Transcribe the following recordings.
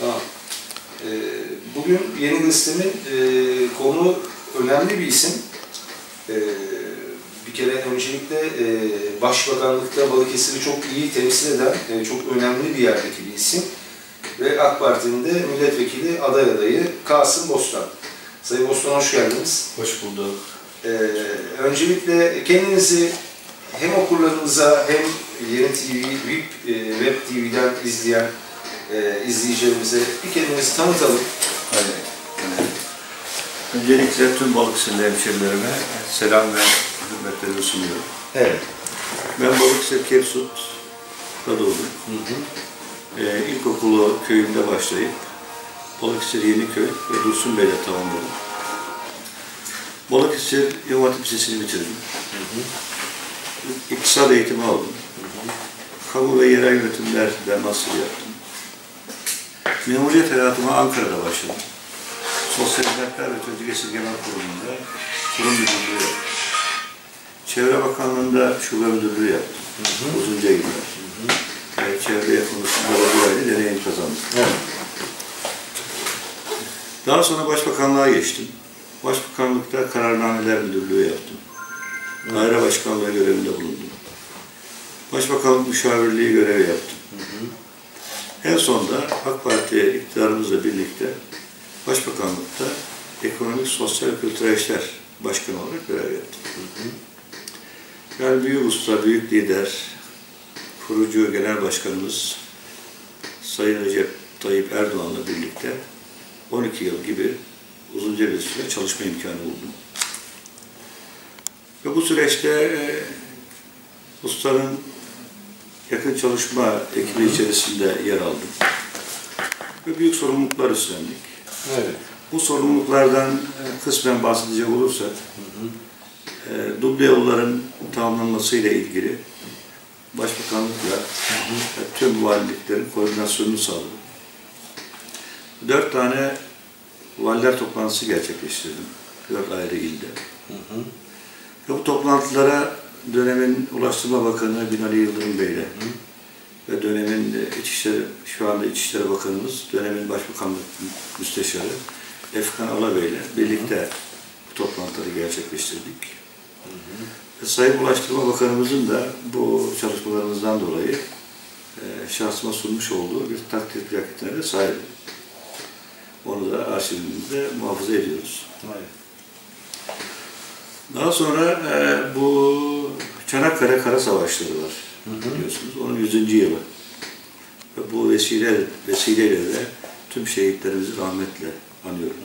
Tamam. Ee, bugün yeni gazetemin e, konu önemli bir isim. Ee, bir kere öncelikle e, Başbakanlıkta Balıkesir'i çok iyi temsil eden, e, çok önemli bir yerdeki bir isim. Ve AK Parti'nin de milletvekili aday adayı Kasım Bostan. Sayın Bostan hoş geldiniz. Hoş bulduk. Ee, öncelikle kendinizi hem okurlarınıza hem Yeni TV, VIP, e, Web TV'den izleyen e, izleyicilerimize bir kendinizi tanıtalım. Hadi. Öncelikle tüm Balıkesirli hemşerilerime selam ve hürmetlerimi sunuyorum. Evet. Ben Balıkesir Kepsut'ta doğdum. Hı hı. Ee, ilkokulu köyümde başlayıp Balıkesir Yeniköy ve Dursunbey'de tamamladım. Balıkesir İmam Hatip Lisesi'ni bitirdim. İktisat eğitimi aldım. Kamu ve yerel yönetimlerde master yaptım. Memuriyet hayatıma Ankara'da başladım. Sosyal Hizmetler ve Çocuk Esirgeme Kurumu'nda kurum müdürlüğü yaptım. Çevre Bakanlığı'nda şube müdürlüğü yaptım. Uzunca yıllar. Yani çevreye konusunda da bir aile deneyim kazandım. Evet. Daha sonra Başbakanlığa geçtim. Başbakanlıkta kararnameler müdürlüğü yaptım. Daire başkanlığı görevinde bulundum. Başbakanlık müşavirliği görevi yaptım. En sonunda AK Parti iktidarımızla birlikte Başbakanlıkta Ekonomik Sosyal Kültürel İşler Başkanı olarak görev yaptım. Yani büyük usta, büyük lider, kurucu genel başkanımız Sayın Recep Tayyip Erdoğan'la birlikte 12 yıl gibi uzunca bir süre çalışma imkanı buldum. Ve bu süreçte e, ustanın yakın çalışma ekibi içerisinde yer aldım. Ve büyük sorumluluklar üstlendik. Evet. Bu sorumluluklardan e, kısmen bahsedecek olursak, e, duble yolların tamamlanmasıyla ilgili Başbakanlıkla e, tüm valiliklerin koordinasyonunu sağladım. Dört tane valiler toplantısı gerçekleştirdim. Dört ayrı ilde. Ve bu toplantılara dönemin Ulaştırma Bakanı Binali Yıldırım Bey'le ve dönemin de İçişleri, şu anda İçişleri Bakanımız, dönemin Başbakanlık Müsteşarı Efkan Alabey'le birlikte bu toplantıları gerçekleştirdik. Ve Sayın Ulaştırma Bakanımızın da bu çalışmalarımızdan dolayı e, şahsıma sunmuş olduğu bir takdir plaketine de sahibim. Onu da arşivimizde muhafaza ediyoruz. Evet. Daha sonra e, bu Çanakkale Kara Savaşları var biliyorsunuz. Onun 100. yılı. Ve bu vesile, vesileyle de tüm şehitlerimizi rahmetle anıyorum.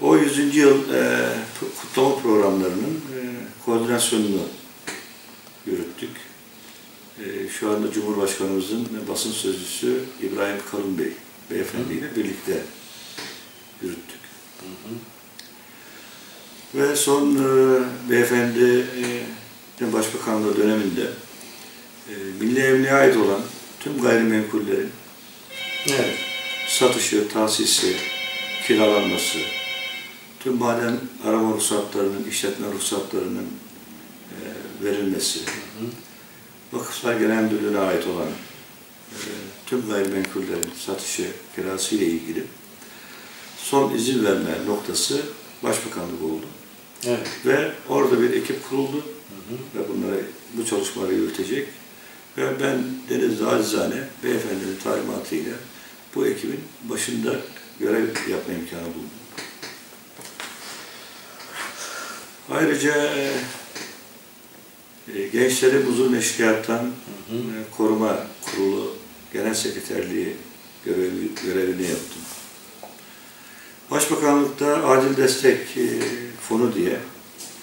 O 100. yıl e, kutlama programlarının e, koordinasyonunu yürüttük. E, şu anda Cumhurbaşkanımızın basın sözcüsü İbrahim Kalın Bey, beyefendiyle birlikte yürüttük. Ve son e, beyefendi e, Başbakanlığı döneminde e, Milli Emniye ait olan tüm gayrimenkullerin Evet. satışı, tahsisi, kiralanması, tüm maden arama ruhsatlarının, işletme ruhsatlarının e, verilmesi, Vakıflar Genel Müdürlüğü'ne ait olan e, tüm gayrimenkullerin satışı, kirası ile ilgili son izin verme noktası Başbakanlık oldu. Evet. Ve orada bir ekip kuruldu ve bunları bu çalışmaları yürütecek. Ve ben Denizli Acizane beyefendinin talimatıyla bu ekibin başında görev yapma imkanı buldum. Ayrıca e, e, Gençleri Huzur Neşriyat'tan e, Koruma Kurulu Genel Sekreterliği görevi, görevini yaptım. Başbakanlıkta Acil Destek e, Fonu diye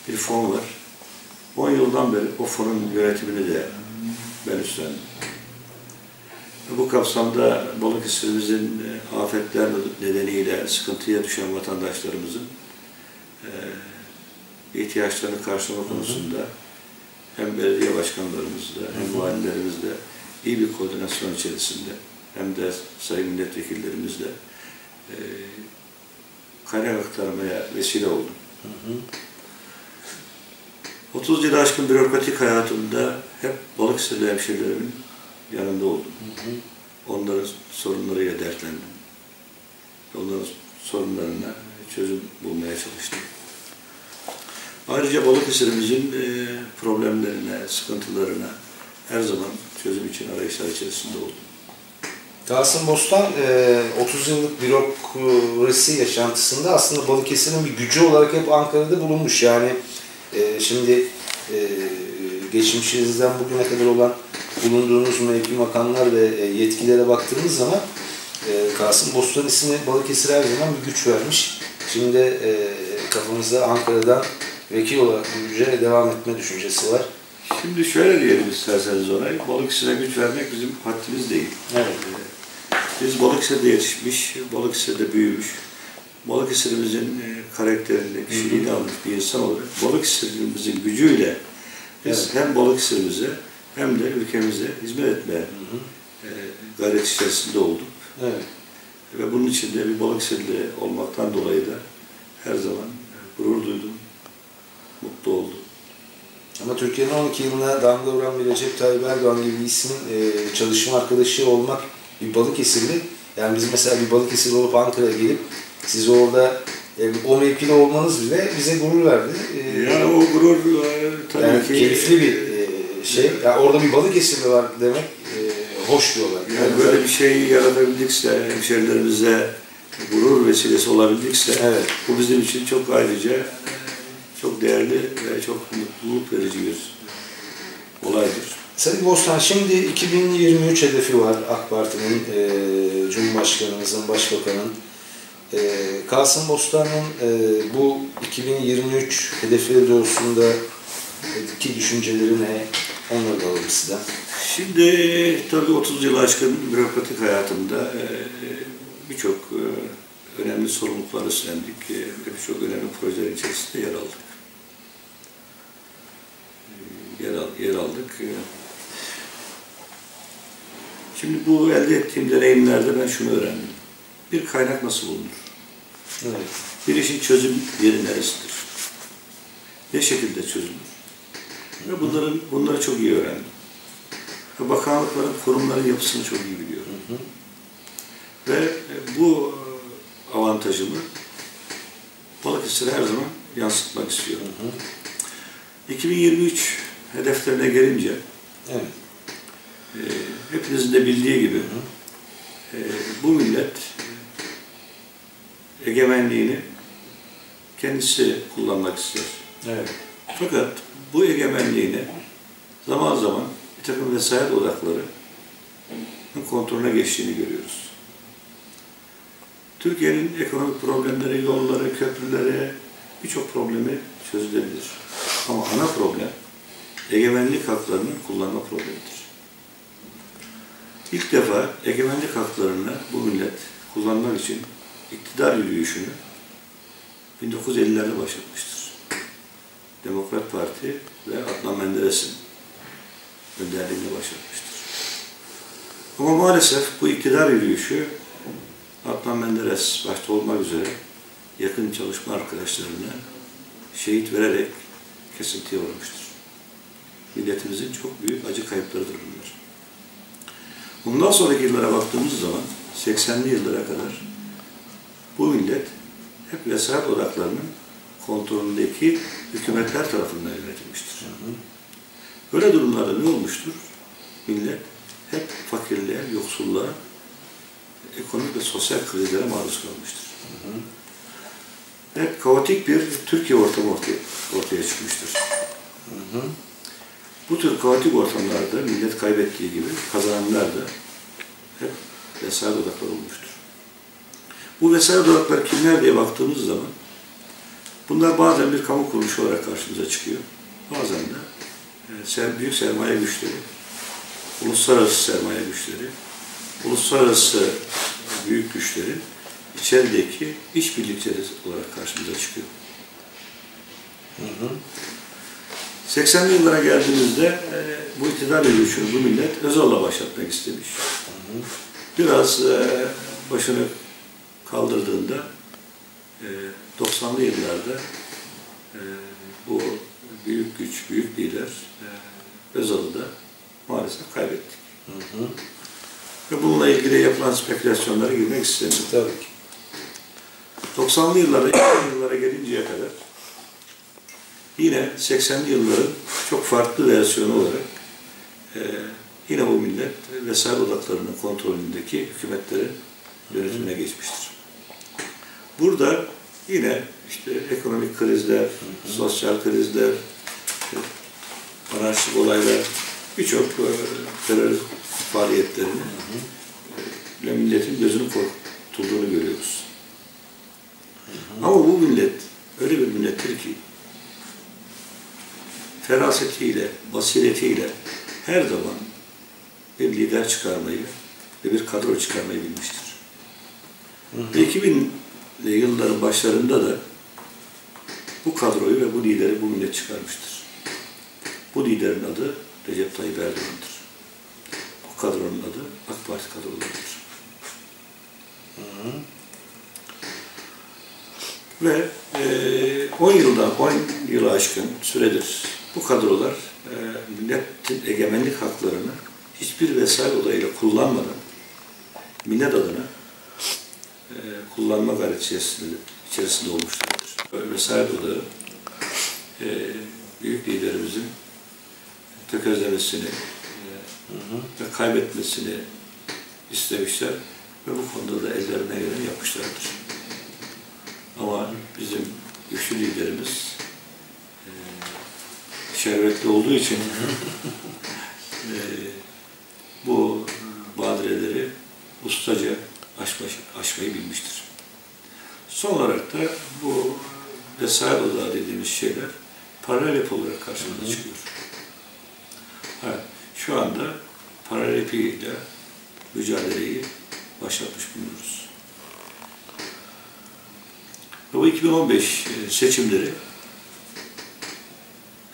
bir fon var. 10 yıldan beri o fonun yönetimini de ben üstlendim. Bu kapsamda Balıkesir'imizin e, afetler nedeniyle sıkıntıya düşen vatandaşlarımızın e, ihtiyaçlarını karşılama konusunda hem belediye başkanlarımızla hem valilerimizle iyi bir koordinasyon içerisinde hem de sayın milletvekillerimizle kaynak aktarmaya vesile oldum. 30 yıl aşkın bürokratik hayatımda hep Balıkesirli hemşehrilerimin yanında oldum. onların sorunlarıyla dertlendim. Onların sorunlarına çözüm bulmaya çalıştım. Ayrıca Balıkesir'imizin e, problemlerine, sıkıntılarına her zaman çözüm için arayışlar içerisinde oldum. Kasım Bostan e, 30 yıllık bürokrasi yaşantısında aslında Balıkesir'in bir gücü olarak hep Ankara'da bulunmuş. Yani e, şimdi e, geçmişinizden bugüne kadar olan bulunduğunuz mevki makamlar ve e, yetkilere baktığımız zaman e, Kasım Bostan ismi Balıkesir'e her zaman bir güç vermiş. Şimdi e, kafamızda Ankara'dan vekil olarak bu güce devam etme düşüncesi var. Şimdi şöyle diyelim isterseniz orayı, Balıkesir'e güç vermek bizim haddimiz değil. Evet. Biz Balıkesir'de yetişmiş, Balıkesir'de büyümüş, Balıkesir'imizin e, karakterini, kişiliğini almış bir insan olarak Balıkesir'imizin gücüyle biz Evet. hem Balıkesir'imize hem de ülkemize hizmet etmeye e, gayret içerisinde olduk. Evet. Ve bunun için de bir Balıkesirli olmaktan dolayı da her zaman e, gurur duydum, mutlu oldum. Ama Türkiye'nin 12 yılına damga vuran bir Recep Tayyip Erdoğan gibi bir ismin e, çalışma arkadaşı olmak bir Balıkesirli. Yani biz mesela bir Balıkesirli olup Ankara'ya gelip siz orada e, o mevkide olmanız bile bize gurur verdi. E, Yani o gurur e, tabii yani ki keyifli bir e, şey. Yani orada bir Balıkesirli var demek e, hoş bir olay. Yani böyle bir şeyi yaratabildikse, hemşerilerimize gurur vesilesi olabildikse Evet. bu bizim için çok ayrıca e, çok değerli ve çok mutluluk verici bir olaydır. Sayın Bostan, şimdi 2023 hedefi var AK Parti'nin, e, Cumhurbaşkanımızın, Başbakanın. E, Kasım Bostan'ın e, bu 2023 hedefleri doğrultusunda ki düşünceleri ne? Onları da alalım sizden. Şimdi tabii 30 yıl aşkın bürokratik hayatımda e, birçok e, önemli sorumluluklar üstlendik. ve Birçok önemli projeler içerisinde yer aldık. Yer, al- yer aldık. E, Şimdi bu elde ettiğim deneyimlerde ben şunu öğrendim. Bir kaynak nasıl bulunur? Evet. Bir işin çözüm yeri neresidir? Ne şekilde çözülür? Ve bunların, bunları çok iyi öğrendim. Ve bakanlıkların, kurumların yapısını çok iyi biliyorum. Hı hı. Ve e, bu e, avantajımı Balıkesir'e her zaman yansıtmak istiyorum. Hı hı. 2023 hedeflerine gelince Evet. e, hepinizin de bildiği gibi e, bu millet egemenliğini kendisi kullanmak ister. Evet. Fakat bu egemenliğini zaman zaman bir takım vesayet odakları kontrolüne geçtiğini görüyoruz. Türkiye'nin ekonomik problemleri, yolları, köprüleri birçok problemi çözülebilir. Ama ana problem egemenlik haklarının kullanma problemidir. İlk defa egemenlik haklarını bu millet kullanmak için iktidar yürüyüşünü 1950'lerde başlatmıştır. Demokrat Parti ve Adnan Menderes'in önderliğinde başlatmıştır. Ama maalesef bu iktidar yürüyüşü Adnan Menderes başta olmak üzere yakın çalışma arkadaşlarına şehit vererek kesintiye uğramıştır. Milletimizin çok büyük acı kayıplarıdır bunlar. Bundan sonraki yıllara baktığımız zaman 80'li yıllara kadar bu millet hep vesayet odaklarının kontrolündeki hükümetler tarafından yönetilmiştir. Böyle durumlarda ne olmuştur? Millet hep fakirliğe, yoksulluğa, ekonomik ve sosyal krizlere maruz kalmıştır. Hep kaotik bir Türkiye ortamı ortaya, ortaya çıkmıştır. Hı hı. Bu tür kaotik ortamlarda millet kaybettiği gibi kazananlar da hep vesayet odakları olmuştur. Bu vesayet odakları kimler diye baktığımız zaman bunlar bazen bir kamu kuruluşu olarak karşımıza çıkıyor. Bazen de e, büyük sermaye güçleri, uluslararası sermaye güçleri, uluslararası büyük güçlerin içerideki işbirlikçileri olarak karşımıza çıkıyor. Hı hı. 80'li yıllara geldiğimizde e, bu iktidar yürüyüşünü bu millet Özal'la başlatmak istemiş. Biraz e, başını kaldırdığında e, 90'lı yıllarda e, bu büyük güç, büyük lider e, Özal'ı da maalesef kaybettik. Hı hı. Ve bununla ilgili yapılan spekülasyonlara girmek istemiyorum. Tabii ki. 90'lı yıllara, 2000'li yıllara gelinceye kadar yine 80'li yılların çok farklı versiyonu olarak e, yine bu millet vesayet odaklarının kontrolündeki hükümetlerin yönetimine geçmiştir. Burada yine işte ekonomik krizler, sosyal krizler, e, anarşik olaylar, birçok e, terör faaliyetlerini e, milletin gözünü korkutulduğunu görüyoruz. Ama bu millet öyle bir millettir ki ferasetiyle, basiretiyle her zaman bir lider çıkarmayı ve bir kadro çıkarmayı bilmiştir. Ve 2000'li yılların başlarında da bu kadroyu ve bu lideri bu millet çıkarmıştır. Bu liderin adı Recep Tayyip Erdoğan'dır. Bu kadronun adı AK Parti kadrolarıdır. Ve e, 10 yıldan 10 yılı aşkın süredir bu kadrolar e, milletin egemenlik haklarını hiçbir vesaire odayla kullanmadan millet adına e, kullanma gayreti içerisinde, içerisinde olmuşlardır. Vesaire odağı e, büyük liderimizin tökezlemesini e, ve kaybetmesini istemişler ve bu konuda da ellerine gelen yapmışlardır. Ama bizim güçlü liderimiz şerbetli olduğu için e, bu badireleri ustaca aşma, aşmayı bilmiştir. Son olarak da bu vesaire odağı dediğimiz şeyler paralel yapı olarak karşımıza çıkıyor. Evet, şu anda paralel yapıyla mücadeleyi başlatmış bulunuyoruz. Ve bu 2015 seçimleri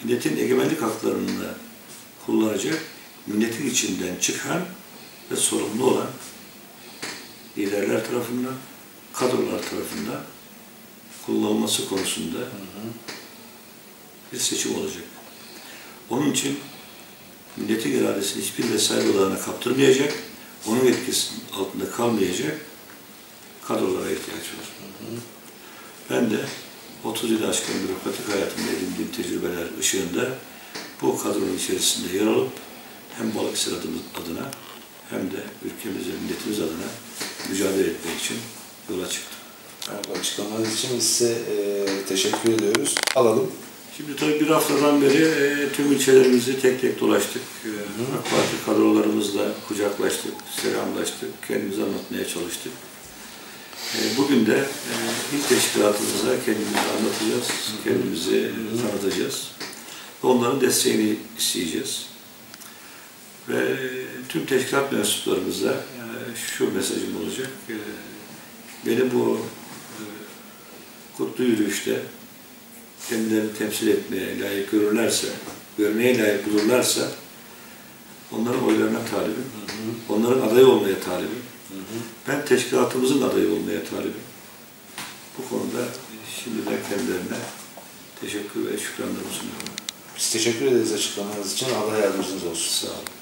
milletin egemenlik haklarını kullanacak, milletin içinden çıkan ve sorumlu olan liderler tarafından, kadrolar tarafından kullanılması konusunda bir seçim olacak. Onun için milletin iradesini hiçbir vesaire odağına kaptırmayacak, onun etkisinin altında kalmayacak kadrolara ihtiyaç var. Ben de 30 yıl aşkın bürokratik hayatımda edindiğim tecrübeler ışığında bu kadronun içerisinde yer alıp hem Balıkesir adına hem de ülkemiz ve milletimiz adına mücadele etmek için yola çıktım. Bu açıklamanız için size e, teşekkür ediyoruz. Alalım. Şimdi tabii bir haftadan beri e, tüm ilçelerimizi tek tek dolaştık. E, AK Parti kadrolarımızla kucaklaştık, selamlaştık, kendimizi anlatmaya çalıştık. E, bugün de e, ilk teşkilatımıza kendimizi anlatacağız, kendimizi tanıtacağız. Onların desteğini isteyeceğiz. Ve tüm teşkilat mensuplarımıza e, şu mesajım olacak. Beni bu kutlu yürüyüşte kendilerini temsil etmeye layık görürlerse, görmeye layık bulurlarsa onların oylarına talibim. Onların aday olmaya talibim. Ben teşkilatımızın adayı olmaya talibim. Bu konuda şimdiden kendilerine teşekkür ve şükranlarımı sunuyorum. Biz teşekkür ederiz açıklamanız için. Allah yardımcınız olsun. Sağ olun.